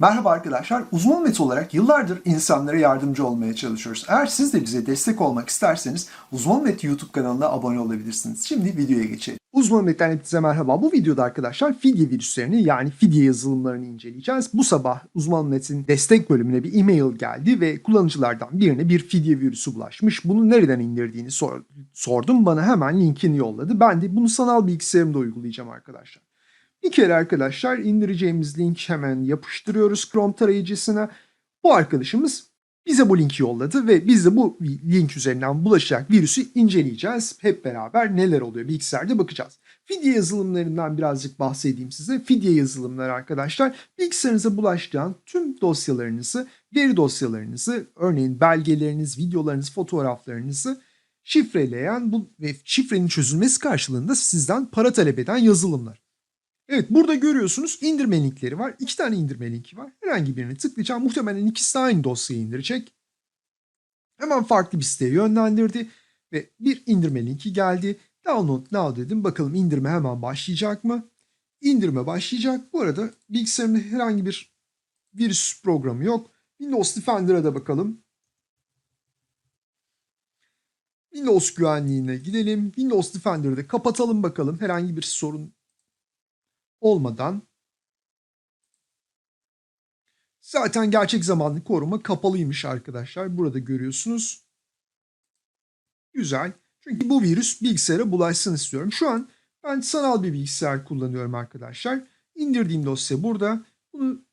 Merhaba arkadaşlar. Uzman Met olarak yıllardır insanlara yardımcı olmaya çalışıyoruz. Eğer siz de bize destek olmak isterseniz Uzman Met YouTube kanalına abone olabilirsiniz. Şimdi videoya geçelim. Uzman Met'ten hepinize merhaba. Bu videoda arkadaşlar fidye virüslerini yani fidye yazılımlarını inceleyeceğiz. Bu sabah Uzman Met'in destek bölümüne bir e-mail geldi ve kullanıcılardan birine bir fidye virüsü bulaşmış. Bunu nereden indirdiğini sor- sordum. Bana hemen linkini yolladı. Ben de bunu sanal bilgisayarımda uygulayacağım arkadaşlar. Bir kere arkadaşlar indireceğimiz link hemen yapıştırıyoruz Chrome tarayıcısına. Bu arkadaşımız bize bu linki yolladı ve biz de bu link üzerinden bulaşacak virüsü inceleyeceğiz. Hep beraber neler oluyor bilgisayarda bakacağız. Fidye yazılımlarından birazcık bahsedeyim size. Fidye yazılımları arkadaşlar bilgisayarınıza bulaştıran tüm dosyalarınızı, veri dosyalarınızı, örneğin belgeleriniz, videolarınız, fotoğraflarınızı şifreleyen bu ve şifrenin çözülmesi karşılığında sizden para talep eden yazılımlar. Evet burada görüyorsunuz indirme linkleri var. İki tane indirme linki var. Herhangi birini tıklayacağım. Muhtemelen ikisi de aynı dosyayı indirecek. Hemen farklı bir siteye yönlendirdi. Ve bir indirme linki geldi. Download now dedim. Bakalım indirme hemen başlayacak mı? İndirme başlayacak. Bu arada bilgisayarımda herhangi bir virüs programı yok. Windows Defender'a da bakalım. Windows güvenliğine gidelim. Windows Defender'ı da kapatalım bakalım. Herhangi bir sorun olmadan zaten gerçek zamanlı koruma kapalıymış arkadaşlar. Burada görüyorsunuz. Güzel. Çünkü bu virüs bilgisayara bulaşsın istiyorum. Şu an ben sanal bir bilgisayar kullanıyorum arkadaşlar. İndirdiğim dosya burada. Bunu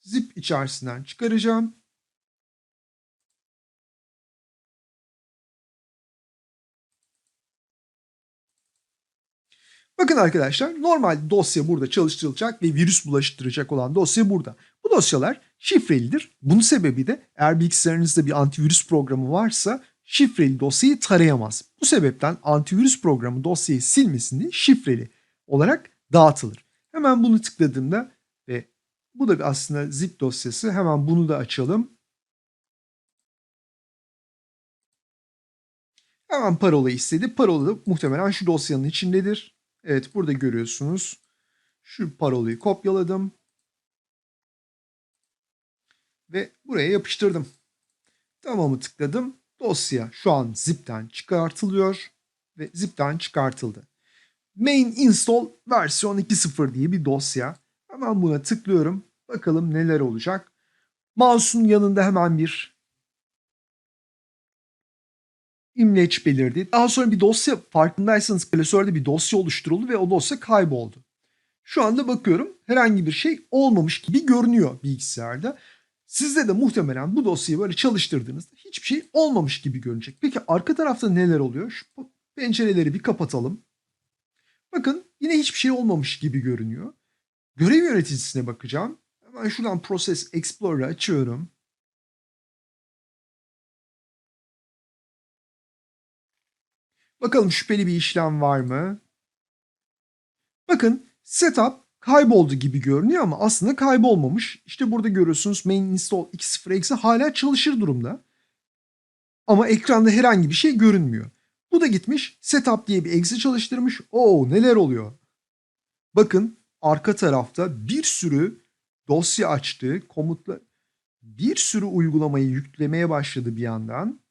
zip içerisinden çıkaracağım. Bakın arkadaşlar normal dosya burada çalıştırılacak ve virüs bulaştıracak olan dosya burada. Bu dosyalar şifrelidir. Bunun sebebi de eğer bilgisayarınızda bir antivirüs programı varsa şifreli dosyayı tarayamaz. Bu sebepten antivirüs programı dosyayı silmesini şifreli olarak dağıtılır. Hemen bunu tıkladığımda ve bu da aslında zip dosyası. Hemen bunu da açalım. Hemen parola istedi. Parola da muhtemelen şu dosyanın içindedir. Evet burada görüyorsunuz. Şu parolayı kopyaladım. Ve buraya yapıştırdım. Tamamı tıkladım. Dosya şu an zipten çıkartılıyor. Ve zipten çıkartıldı. Main install versiyon 2.0 diye bir dosya. Hemen buna tıklıyorum. Bakalım neler olacak. Mouse'un yanında hemen bir imleç belirdi. Daha sonra bir dosya farkındaysanız klasörde bir dosya oluşturuldu ve o dosya kayboldu. Şu anda bakıyorum herhangi bir şey olmamış gibi görünüyor bilgisayarda. Sizde de muhtemelen bu dosyayı böyle çalıştırdığınızda hiçbir şey olmamış gibi görünecek. Peki arka tarafta neler oluyor? Şu pencereleri bir kapatalım. Bakın yine hiçbir şey olmamış gibi görünüyor. Görev yöneticisine bakacağım. Hemen şuradan Process Explorer'ı açıyorum. Bakalım şüpheli bir işlem var mı? Bakın setup kayboldu gibi görünüyor ama aslında kaybolmamış. İşte burada görüyorsunuz main install 2.0 eksi hala çalışır durumda. Ama ekranda herhangi bir şey görünmüyor. Bu da gitmiş setup diye bir exe çalıştırmış. Oo neler oluyor? Bakın arka tarafta bir sürü dosya açtı. Komutla bir sürü uygulamayı yüklemeye başladı bir yandan.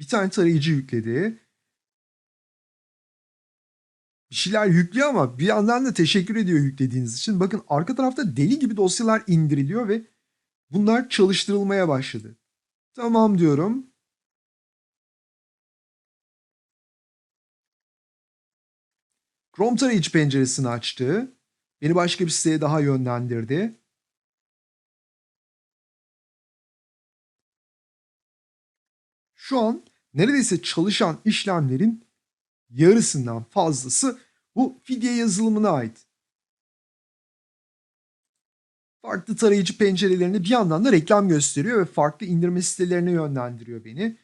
Bir tane tarayıcı yükledi. Bir şeyler yüklüyor ama bir yandan da teşekkür ediyor yüklediğiniz için. Bakın arka tarafta deli gibi dosyalar indiriliyor ve bunlar çalıştırılmaya başladı. Tamam diyorum. Chrome tarayıcı penceresini açtı. Beni başka bir siteye daha yönlendirdi. Şu an neredeyse çalışan işlemlerin yarısından fazlası bu fidye yazılımına ait. Farklı tarayıcı pencerelerinde bir yandan da reklam gösteriyor ve farklı indirme sitelerine yönlendiriyor beni.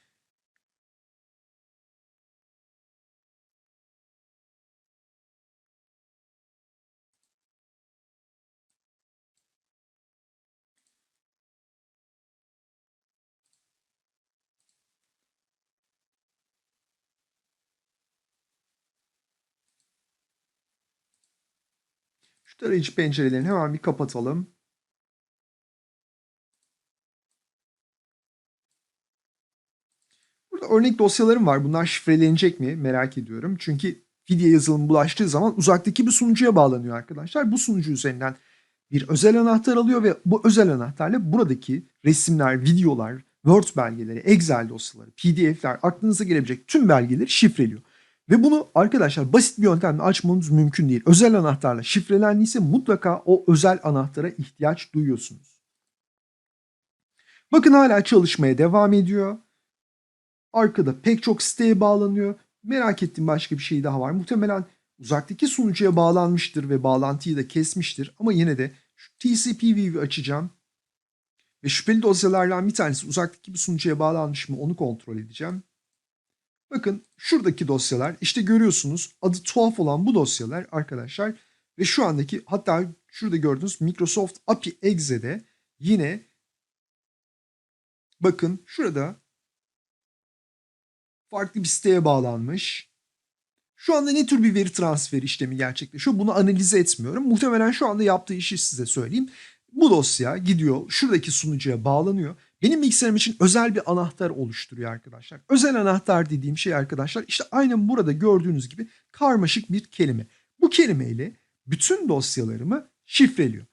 Şu tarayıcı pencerelerini hemen bir kapatalım. Burada örnek dosyalarım var. Bunlar şifrelenecek mi merak ediyorum. Çünkü fidye yazılımı bulaştığı zaman uzaktaki bir sunucuya bağlanıyor arkadaşlar. Bu sunucu üzerinden bir özel anahtar alıyor ve bu özel anahtarla buradaki resimler, videolar, Word belgeleri, Excel dosyaları, PDF'ler, aklınıza gelebilecek tüm belgeleri şifreliyor. Ve bunu arkadaşlar basit bir yöntemle açmanız mümkün değil. Özel anahtarla şifrelendiyse mutlaka o özel anahtara ihtiyaç duyuyorsunuz. Bakın hala çalışmaya devam ediyor. Arkada pek çok siteye bağlanıyor. Merak ettiğim başka bir şey daha var. Muhtemelen uzaktaki sunucuya bağlanmıştır ve bağlantıyı da kesmiştir. Ama yine de şu TCP View'i açacağım. Ve şüpheli dosyalardan bir tanesi uzaktaki bir sunucuya bağlanmış mı onu kontrol edeceğim. Bakın şuradaki dosyalar işte görüyorsunuz adı tuhaf olan bu dosyalar arkadaşlar ve şu andaki hatta şurada gördüğünüz Microsoft API Exe'de yine bakın şurada farklı bir siteye bağlanmış. Şu anda ne tür bir veri transferi işlemi gerçekleşiyor bunu analize etmiyorum. Muhtemelen şu anda yaptığı işi size söyleyeyim. Bu dosya gidiyor şuradaki sunucuya bağlanıyor. Benim bilgisayarım için özel bir anahtar oluşturuyor arkadaşlar. Özel anahtar dediğim şey arkadaşlar işte aynen burada gördüğünüz gibi karmaşık bir kelime. Bu kelimeyle bütün dosyalarımı şifreliyor.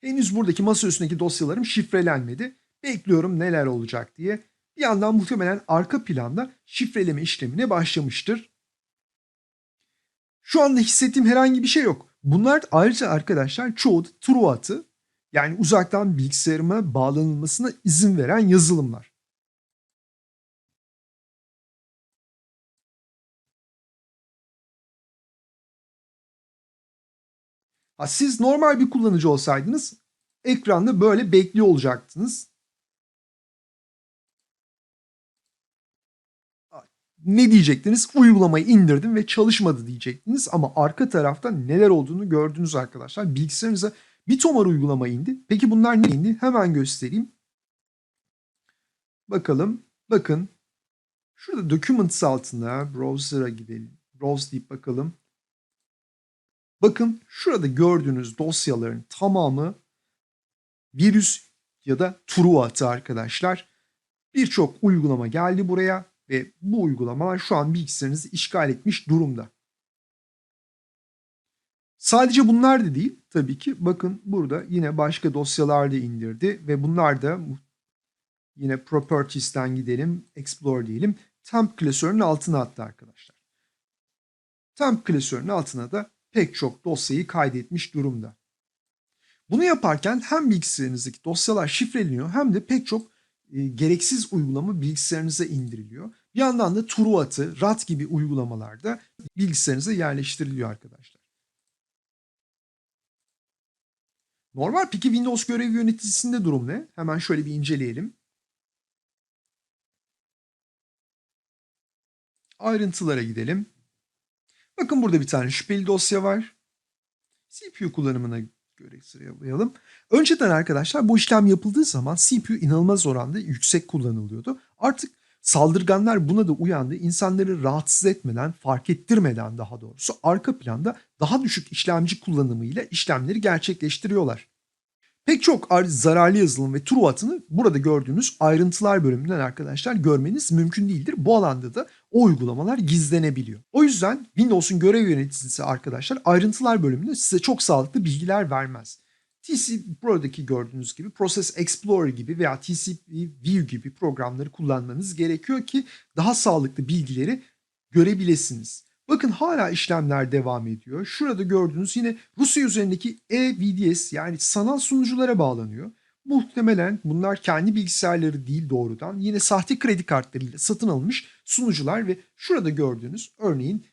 Henüz buradaki masa üstündeki dosyalarım şifrelenmedi. Bekliyorum neler olacak diye. Bir yandan muhtemelen arka planda şifreleme işlemine başlamıştır. Şu anda hissettiğim herhangi bir şey yok. Bunlar ayrıca arkadaşlar çoğu da true atı yani uzaktan bilgisayarıma bağlanılmasına izin veren yazılımlar. Ha, siz normal bir kullanıcı olsaydınız ekranda böyle bekliyor olacaktınız. Ne diyecektiniz? Uygulamayı indirdim ve çalışmadı diyecektiniz ama arka tarafta neler olduğunu gördünüz arkadaşlar. Bilgisayarınıza bir tomar uygulama indi. Peki bunlar ne indi? Hemen göstereyim. Bakalım. Bakın. Şurada Documents altında Browser'a gidelim. Browse deyip bakalım. Bakın şurada gördüğünüz dosyaların tamamı virüs ya da true atı arkadaşlar. Birçok uygulama geldi buraya ve bu uygulamalar şu an bilgisayarınızı işgal etmiş durumda. Sadece bunlar da değil tabii ki. Bakın burada yine başka dosyalar da indirdi ve bunlar da yine Properties'ten gidelim, Explore diyelim. Temp klasörünün altına attı arkadaşlar. Temp klasörünün altına da pek çok dosyayı kaydetmiş durumda. Bunu yaparken hem bilgisayarınızdaki dosyalar şifreleniyor hem de pek çok e, gereksiz uygulama bilgisayarınıza indiriliyor. Bir yandan da Truat'ı, RAT gibi uygulamalarda bilgisayarınıza yerleştiriliyor arkadaşlar. Normal peki Windows görev yöneticisinde durum ne? Hemen şöyle bir inceleyelim. Ayrıntılara gidelim. Bakın burada bir tane şüpheli dosya var. CPU kullanımına göre sıralayalım. Önceden arkadaşlar bu işlem yapıldığı zaman CPU inanılmaz oranda yüksek kullanılıyordu. Artık saldırganlar buna da uyandı. İnsanları rahatsız etmeden, fark ettirmeden daha doğrusu arka planda daha düşük işlemci kullanımıyla işlemleri gerçekleştiriyorlar. Pek çok zararlı yazılım ve Truat'ını burada gördüğünüz ayrıntılar bölümünden arkadaşlar görmeniz mümkün değildir. Bu alanda da o uygulamalar gizlenebiliyor. O yüzden Windows'un görev yöneticisi arkadaşlar ayrıntılar bölümünde size çok sağlıklı bilgiler vermez. TCP Pro'daki gördüğünüz gibi Process Explorer gibi veya TCP View gibi programları kullanmanız gerekiyor ki daha sağlıklı bilgileri görebilirsiniz. Bakın hala işlemler devam ediyor. Şurada gördüğünüz yine Rusya üzerindeki eVDS yani sanal sunuculara bağlanıyor. Muhtemelen bunlar kendi bilgisayarları değil doğrudan yine sahte kredi kartlarıyla satın alınmış sunucular ve şurada gördüğünüz örneğin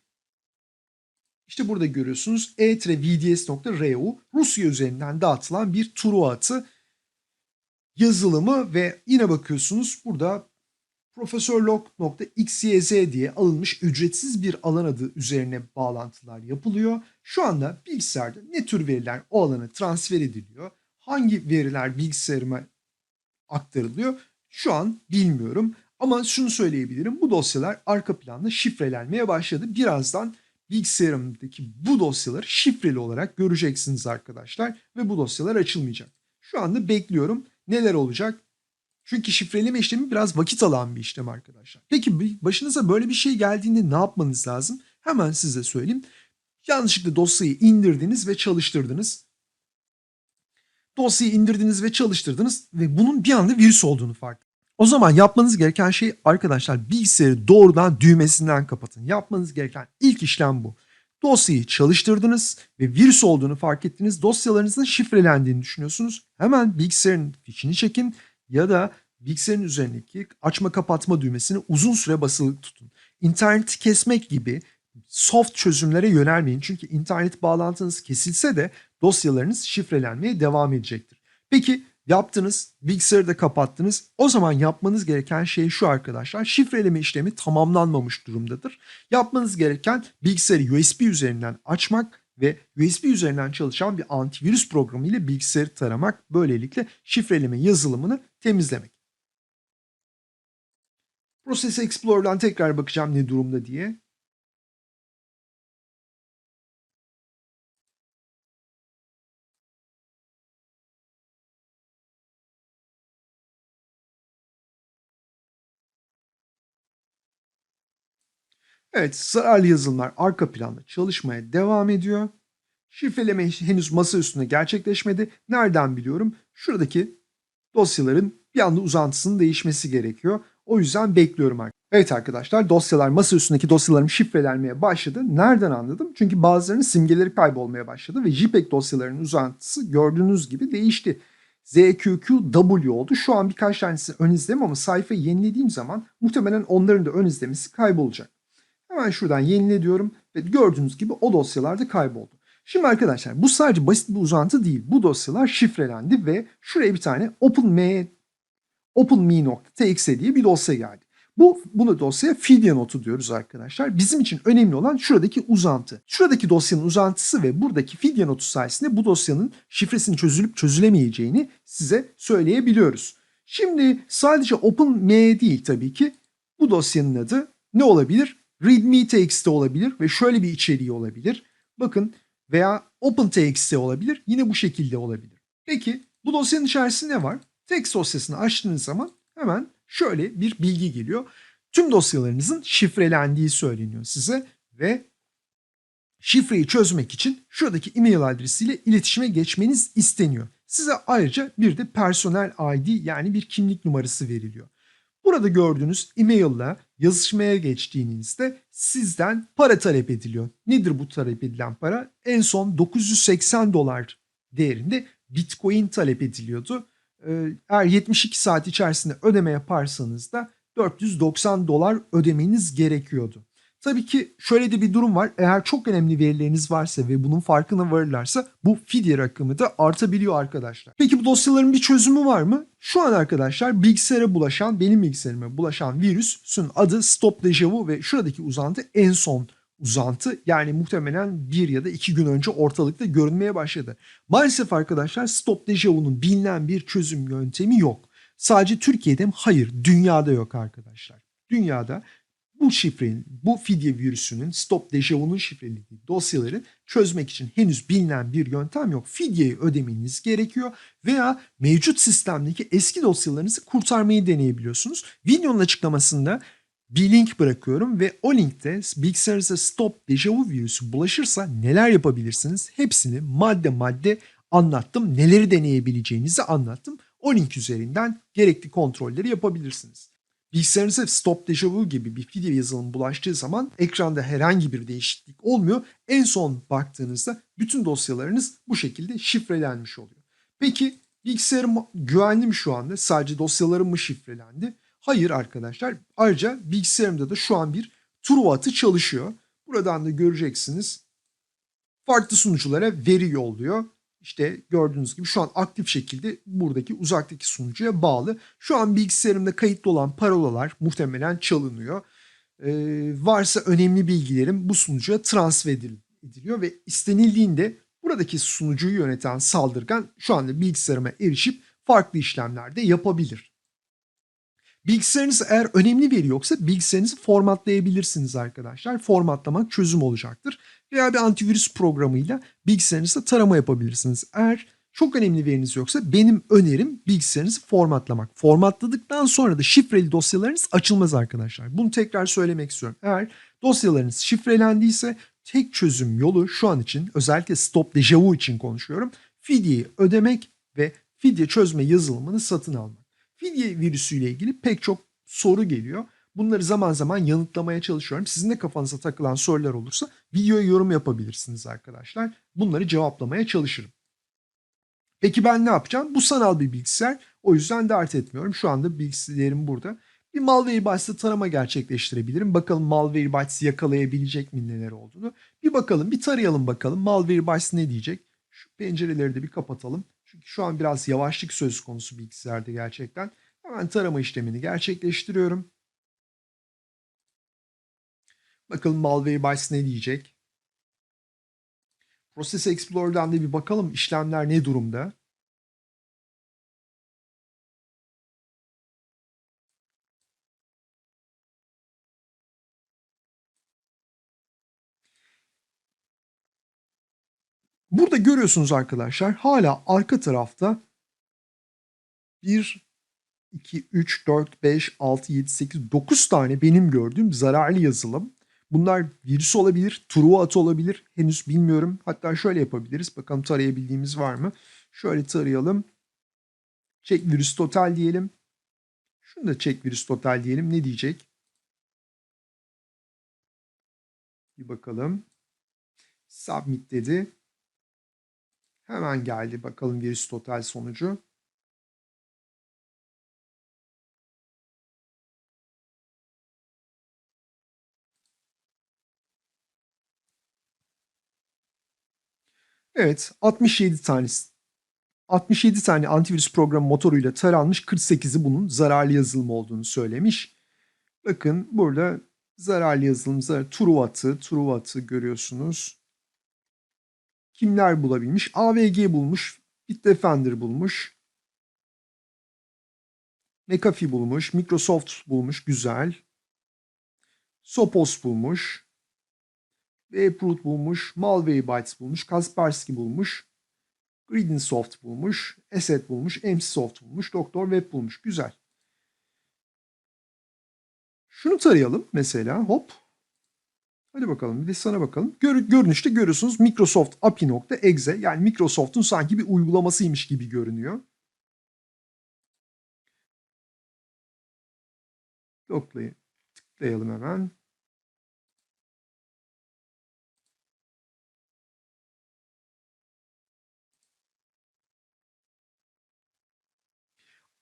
işte burada görüyorsunuz e-vds.ru Rusya üzerinden dağıtılan bir turu atı yazılımı ve yine bakıyorsunuz burada profesörlog.xyz diye alınmış ücretsiz bir alan adı üzerine bağlantılar yapılıyor. Şu anda bilgisayarda ne tür veriler o alana transfer ediliyor, hangi veriler bilgisayarıma aktarılıyor şu an bilmiyorum. Ama şunu söyleyebilirim bu dosyalar arka planda şifrelenmeye başladı. Birazdan bilgisayarımdaki bu dosyaları şifreli olarak göreceksiniz arkadaşlar ve bu dosyalar açılmayacak. Şu anda bekliyorum. neler olacak? Çünkü şifreleme işlemi biraz vakit alan bir işlem arkadaşlar. Peki başınıza böyle bir şey geldiğinde ne yapmanız lazım? Hemen size söyleyeyim. Yanlışlıkla dosyayı indirdiniz ve çalıştırdınız. Dosyayı indirdiniz ve çalıştırdınız ve bunun bir anda virüs olduğunu fark. O zaman yapmanız gereken şey arkadaşlar bilgisayarı doğrudan düğmesinden kapatın. Yapmanız gereken ilk işlem bu. Dosyayı çalıştırdınız ve virüs olduğunu fark ettiniz. Dosyalarınızın şifrelendiğini düşünüyorsunuz. Hemen bilgisayarın fişini çekin ya da bilgisayarın üzerindeki açma kapatma düğmesini uzun süre basılı tutun. İnterneti kesmek gibi soft çözümlere yönelmeyin. Çünkü internet bağlantınız kesilse de dosyalarınız şifrelenmeye devam edecektir. Peki yaptınız, bilgisayarı da kapattınız. O zaman yapmanız gereken şey şu arkadaşlar. Şifreleme işlemi tamamlanmamış durumdadır. Yapmanız gereken bilgisayarı USB üzerinden açmak ve USB üzerinden çalışan bir antivirüs programı ile bilgisayarı taramak. Böylelikle şifreleme yazılımını temizlemek. Process Explorer'dan tekrar bakacağım ne durumda diye. Evet, zararlı yazılımlar arka planda çalışmaya devam ediyor. Şifreleme henüz masa üstünde gerçekleşmedi. Nereden biliyorum? Şuradaki dosyaların bir anda uzantısının değişmesi gerekiyor. O yüzden bekliyorum arkadaşlar. Evet arkadaşlar dosyalar masa üstündeki dosyalarım şifrelenmeye başladı. Nereden anladım? Çünkü bazılarının simgeleri kaybolmaya başladı ve JPEG dosyalarının uzantısı gördüğünüz gibi değişti. ZQQW oldu. Şu an birkaç tanesi ön izleme ama sayfayı yenilediğim zaman muhtemelen onların da ön izlemesi kaybolacak. Hemen şuradan yenile diyorum ve gördüğünüz gibi o dosyalarda kayboldu. Şimdi arkadaşlar bu sadece basit bir uzantı değil. Bu dosyalar şifrelendi ve şuraya bir tane openme openme.txt diye bir dosya geldi. Bu bunu dosyaya fidye notu diyoruz arkadaşlar. Bizim için önemli olan şuradaki uzantı. Şuradaki dosyanın uzantısı ve buradaki fidye notu sayesinde bu dosyanın şifresinin çözülüp çözülemeyeceğini size söyleyebiliyoruz. Şimdi sadece openme değil tabii ki. Bu dosyanın adı ne olabilir? readme.txt olabilir ve şöyle bir içeriği olabilir. Bakın veya open.txt olabilir. Yine bu şekilde olabilir. Peki bu dosyanın içerisinde ne var? Text dosyasını açtığınız zaman hemen şöyle bir bilgi geliyor. Tüm dosyalarınızın şifrelendiği söyleniyor size ve şifreyi çözmek için şuradaki e-mail adresiyle iletişime geçmeniz isteniyor. Size ayrıca bir de personel ID yani bir kimlik numarası veriliyor. Burada gördüğünüz e-mail yazışmaya geçtiğinizde sizden para talep ediliyor. Nedir bu talep edilen para? En son 980 dolar değerinde Bitcoin talep ediliyordu. Ee, Eğer 72 saat içerisinde ödeme yaparsanız da 490 dolar ödemeniz gerekiyordu. Tabii ki şöyle de bir durum var. Eğer çok önemli verileriniz varsa ve bunun farkına varırlarsa bu fidye rakamı da artabiliyor arkadaşlar. Peki bu dosyaların bir çözümü var mı? Şu an arkadaşlar bilgisayara bulaşan, benim bilgisayarıma bulaşan virüsün adı Stop Deja Vu ve şuradaki uzantı en son uzantı. Yani muhtemelen bir ya da iki gün önce ortalıkta görünmeye başladı. Maalesef arkadaşlar Stop Deja Vu'nun bilinen bir çözüm yöntemi yok. Sadece Türkiye'de mi? Hayır, dünyada yok arkadaşlar. Dünyada bu şifrenin, bu fidye virüsünün stop dejavu'nun şifrelediği dosyaları çözmek için henüz bilinen bir yöntem yok. Fidyeyi ödemeniz gerekiyor veya mevcut sistemdeki eski dosyalarınızı kurtarmayı deneyebiliyorsunuz. Videonun açıklamasında bir link bırakıyorum ve o linkte bilgisayarınıza stop dejavu virüsü bulaşırsa neler yapabilirsiniz? Hepsini madde madde anlattım. Neleri deneyebileceğinizi anlattım. O link üzerinden gerekli kontrolleri yapabilirsiniz. Bilgisayarınıza Stop Deja Vu gibi bir fidye yazılımı bulaştığı zaman ekranda herhangi bir değişiklik olmuyor. En son baktığınızda bütün dosyalarınız bu şekilde şifrelenmiş oluyor. Peki bilgisayarım güvenli mi şu anda? Sadece dosyalarım mı şifrelendi? Hayır arkadaşlar. Ayrıca bilgisayarımda da şu an bir Truva atı çalışıyor. Buradan da göreceksiniz. Farklı sunuculara veri yolluyor. İşte gördüğünüz gibi şu an aktif şekilde buradaki uzaktaki sunucuya bağlı. Şu an bilgisayarımda kayıtlı olan parolalar muhtemelen çalınıyor. Ee, varsa önemli bilgilerim bu sunucuya transfer ediliyor ve istenildiğinde buradaki sunucuyu yöneten saldırgan şu anda bilgisayarıma erişip farklı işlemler de yapabilir. Bilgisayarınız eğer önemli veri yoksa bilgisayarınızı formatlayabilirsiniz arkadaşlar. Formatlamak çözüm olacaktır. Veya bir antivirüs programıyla bilgisayarınızda tarama yapabilirsiniz. Eğer Çok önemli veriniz yoksa benim önerim bilgisayarınızı formatlamak. Formatladıktan sonra da şifreli dosyalarınız açılmaz arkadaşlar. Bunu tekrar söylemek istiyorum. Eğer dosyalarınız şifrelendiyse tek çözüm yolu şu an için özellikle stop dejavu için konuşuyorum. Fidyeyi ödemek ve fidye çözme yazılımını satın almak. Fidye virüsüyle ilgili pek çok soru geliyor. Bunları zaman zaman yanıtlamaya çalışıyorum. Sizin de kafanıza takılan sorular olursa videoya yorum yapabilirsiniz arkadaşlar. Bunları cevaplamaya çalışırım. Peki ben ne yapacağım? Bu sanal bir bilgisayar. O yüzden dert etmiyorum. Şu anda bilgisayarım burada. Bir Malwarebytes'te tarama gerçekleştirebilirim. Bakalım Malwarebytes yakalayabilecek mi neler olduğunu. Bir bakalım, bir tarayalım bakalım. Malwarebytes ne diyecek? Şu pencereleri de bir kapatalım. Çünkü şu an biraz yavaşlık söz konusu bilgisayarda gerçekten. Hemen tarama işlemini gerçekleştiriyorum. Bakalım Malwarebytes ne diyecek? Process Explorer'dan da bir bakalım işlemler ne durumda? Burada görüyorsunuz arkadaşlar hala arka tarafta 1, 2, 3, 4, 5, 6, 7, 8, 9 tane benim gördüğüm zararlı yazılım. Bunlar virüs olabilir, truva atı olabilir. Henüz bilmiyorum. Hatta şöyle yapabiliriz. Bakalım tarayabildiğimiz var mı? Şöyle tarayalım. Check virüs total diyelim. Şunu da check virüs total diyelim. Ne diyecek? Bir bakalım. Submit dedi. Hemen geldi bakalım virüs total sonucu. Evet 67 tanesi 67 tane antivirüs programı motoruyla taranmış 48'i bunun zararlı yazılım olduğunu söylemiş. Bakın burada zararlı yazılım, zarar, Truvat'ı, Truvat'ı görüyorsunuz. Kimler bulabilmiş? AVG bulmuş, Bitdefender bulmuş, McAfee bulmuş, Microsoft bulmuş, güzel. Sophos bulmuş, Webroot bulmuş, Malwarebytes bulmuş, Kaspersky bulmuş, Gridinsoft bulmuş, Asset bulmuş, MCsoft bulmuş, Doktor Web bulmuş. Güzel. Şunu tarayalım mesela. Hop. Hadi bakalım bir de sana bakalım. Gör, görünüşte görüyorsunuz Microsoft API.exe yani Microsoft'un sanki bir uygulamasıymış gibi görünüyor. Tıklayalım, tıklayalım hemen.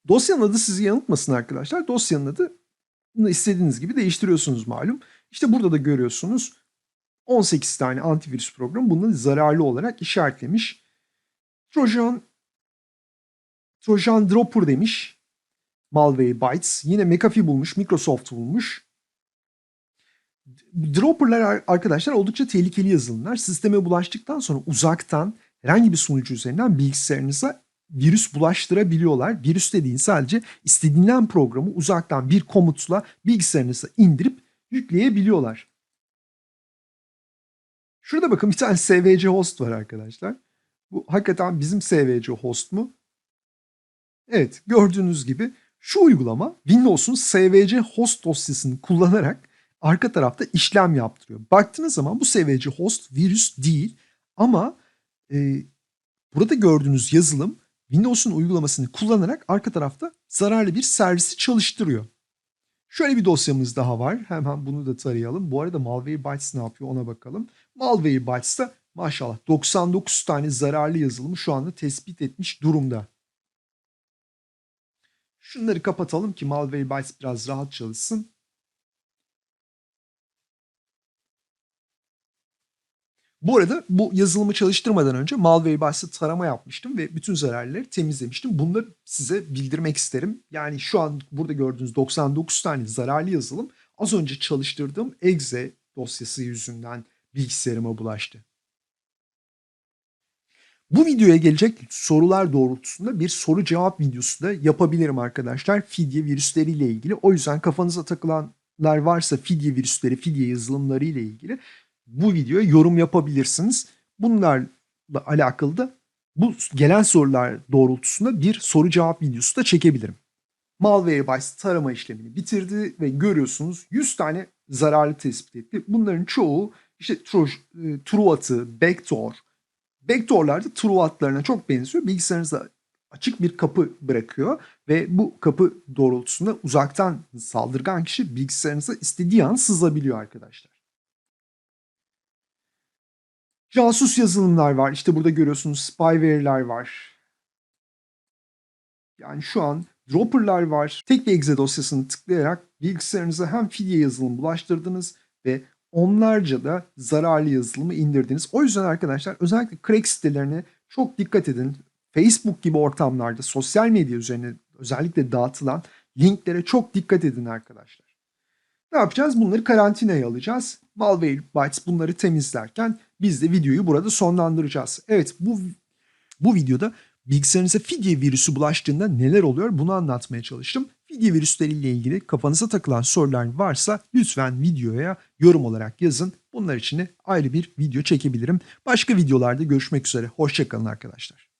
Dosyanın adı sizi yanıltmasın arkadaşlar. Dosyanın adı istediğiniz gibi değiştiriyorsunuz malum. İşte burada da görüyorsunuz 18 tane antivirüs programı bunları zararlı olarak işaretlemiş. Trojan Trojan Dropper demiş. Malwarebytes. Yine McAfee bulmuş, Microsoft bulmuş. Dropper'lar arkadaşlar oldukça tehlikeli yazılımlar. Sisteme bulaştıktan sonra uzaktan herhangi bir sunucu üzerinden bilgisayarınıza virüs bulaştırabiliyorlar. Virüs dediğin sadece istediğinden programı uzaktan bir komutla bilgisayarınıza indirip yükleyebiliyorlar. Şurada bakın bir tane SVC host var arkadaşlar. Bu hakikaten bizim SVC host mu? Evet gördüğünüz gibi şu uygulama Windows'un SVC host dosyasını kullanarak arka tarafta işlem yaptırıyor. Baktığınız zaman bu SVC host virüs değil ama e, burada gördüğünüz yazılım Windows'un uygulamasını kullanarak arka tarafta zararlı bir servisi çalıştırıyor. Şöyle bir dosyamız daha var. Hemen bunu da tarayalım. Bu arada Malwarebytes ne yapıyor ona bakalım. Malwarebytes'ta maşallah 99 tane zararlı yazılımı şu anda tespit etmiş durumda. Şunları kapatalım ki Malwarebytes biraz rahat çalışsın. Bu arada bu yazılımı çalıştırmadan önce Malwarebytes'te tarama yapmıştım ve bütün zararları temizlemiştim. Bunları size bildirmek isterim. Yani şu an burada gördüğünüz 99 tane zararlı yazılım az önce çalıştırdığım exe dosyası yüzünden bilgisayarıma bulaştı. Bu videoya gelecek sorular doğrultusunda bir soru cevap videosu da yapabilirim arkadaşlar. Fidye virüsleriyle ilgili. O yüzden kafanıza takılanlar varsa fidye virüsleri, fidye yazılımları ile ilgili bu videoya yorum yapabilirsiniz. Bunlarla alakalı da bu gelen sorular doğrultusunda bir soru cevap videosu da çekebilirim. Malwarebytes tarama işlemini bitirdi ve görüyorsunuz 100 tane zararlı tespit etti. Bunların çoğu işte tro, e, truatı, backdoor. Backdoor'lar da truatlarına çok benziyor. Bilgisayarınızda açık bir kapı bırakıyor ve bu kapı doğrultusunda uzaktan saldırgan kişi bilgisayarınıza istediği an sızabiliyor arkadaşlar. Casus yazılımlar var. İşte burada görüyorsunuz spyware'ler var. Yani şu an dropper'lar var. Tek bir exe dosyasını tıklayarak bilgisayarınıza hem fidye yazılımı bulaştırdınız ve onlarca da zararlı yazılımı indirdiniz. O yüzden arkadaşlar özellikle crack sitelerine çok dikkat edin. Facebook gibi ortamlarda sosyal medya üzerine özellikle dağıtılan linklere çok dikkat edin arkadaşlar. Ne yapacağız? Bunları karantinaya alacağız. Malwarebytes bunları temizlerken biz de videoyu burada sonlandıracağız. Evet bu bu videoda bilgisayarınıza fidye virüsü bulaştığında neler oluyor bunu anlatmaya çalıştım. Fidye virüsleriyle ilgili kafanıza takılan sorular varsa lütfen videoya yorum olarak yazın. Bunlar için de ayrı bir video çekebilirim. Başka videolarda görüşmek üzere. Hoşçakalın arkadaşlar.